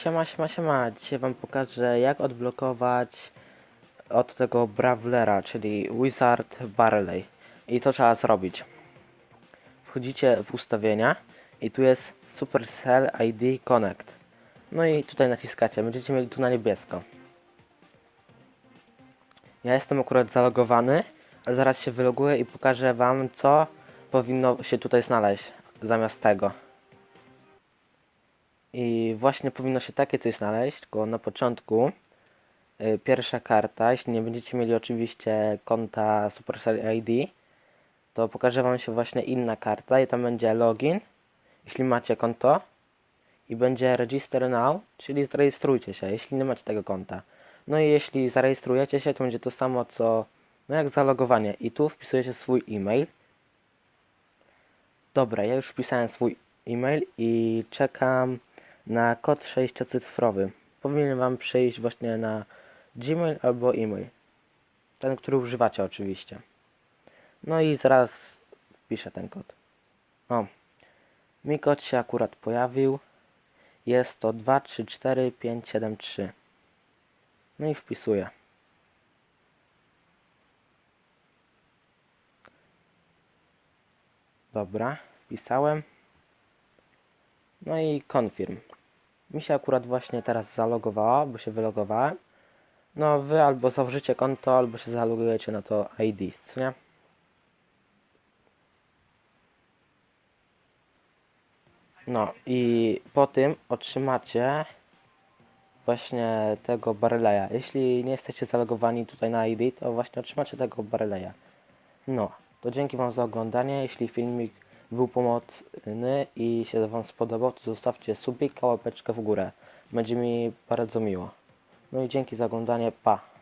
Siema, siema, siema. Dzisiaj wam pokażę jak odblokować od tego Brawlera, czyli Wizard Barley. I to trzeba zrobić. Wchodzicie w ustawienia i tu jest Supercell ID Connect. No i tutaj naciskacie, będziecie mieli tu na niebiesko. Ja jestem akurat zalogowany, ale zaraz się wyloguję i pokażę wam co powinno się tutaj znaleźć zamiast tego. I właśnie powinno się takie coś znaleźć, tylko na początku y, pierwsza karta, jeśli nie będziecie mieli oczywiście konta Supercell ID, to pokaże Wam się właśnie inna karta i tam będzie login, jeśli macie konto i będzie register now, czyli zarejestrujcie się, jeśli nie macie tego konta. No i jeśli zarejestrujecie się, to będzie to samo co, no jak zalogowanie i tu wpisujecie swój e-mail. Dobra, ja już wpisałem swój e-mail i czekam na kod sześciocyfrowy. Powinien Wam przyjść właśnie na Gmail albo e-mail. Ten, który używacie oczywiście. No i zaraz wpiszę ten kod. O, mi kod się akurat pojawił. Jest to 234573. No i wpisuję. Dobra, wpisałem. No i confirm. Mi się akurat właśnie teraz zalogowała, bo się wylogowałem. No wy albo założycie konto, albo się zalogujecie na to ID, co nie? No i po tym otrzymacie właśnie tego Barleya. Jeśli nie jesteście zalogowani tutaj na ID, to właśnie otrzymacie tego Barleya. No, to dzięki Wam za oglądanie. Jeśli filmik był pomocny i się Wam spodobał, to zostawcie subika, łapeczkę w górę. Będzie mi bardzo miło. No i dzięki za oglądanie. Pa!